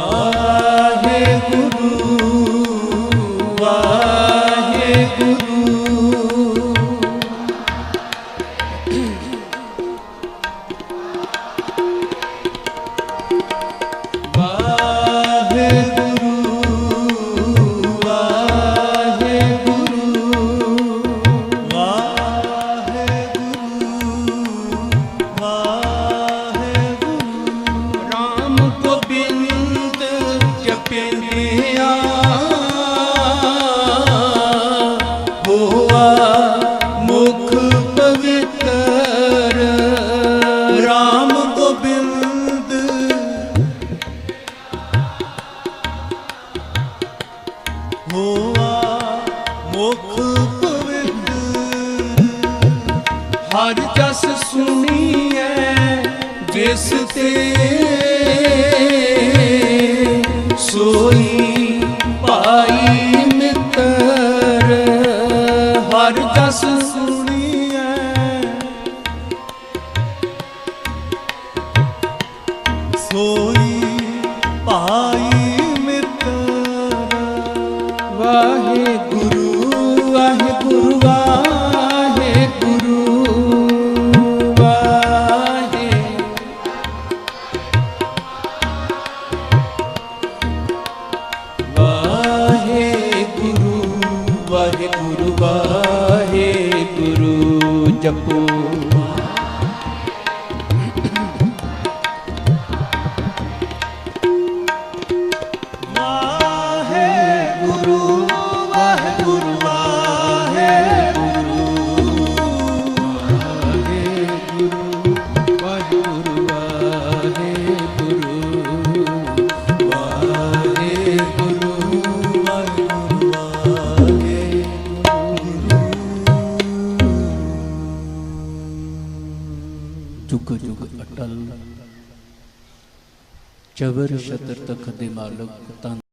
ਵਾਹਿਗੁਰੂ। ਜਸ ਸੁਣੀਐ ਜਿਸ ਤੇ ਸੋਈ ਪਾਈ ਮਿੱਤਰ। ਵਾਹਿਗੁਰੂ ਵਾਹਿਗੁਰੂ ਵਾਹਿਗੁਰੂ ਵਾਹਿ। ਵਾਹਿਗੁਰੂ ਵਾਹਿਗੁਰੂ ਵਾਹਿਗੁਰੂ ਜਪੋ। ਜੁਗ ਜੁਗ ਅਟਲ। ਚਵਰ ਸ਼ਤਰ ਤਖ ਦੇ ਮਾਲਕ ਤਨ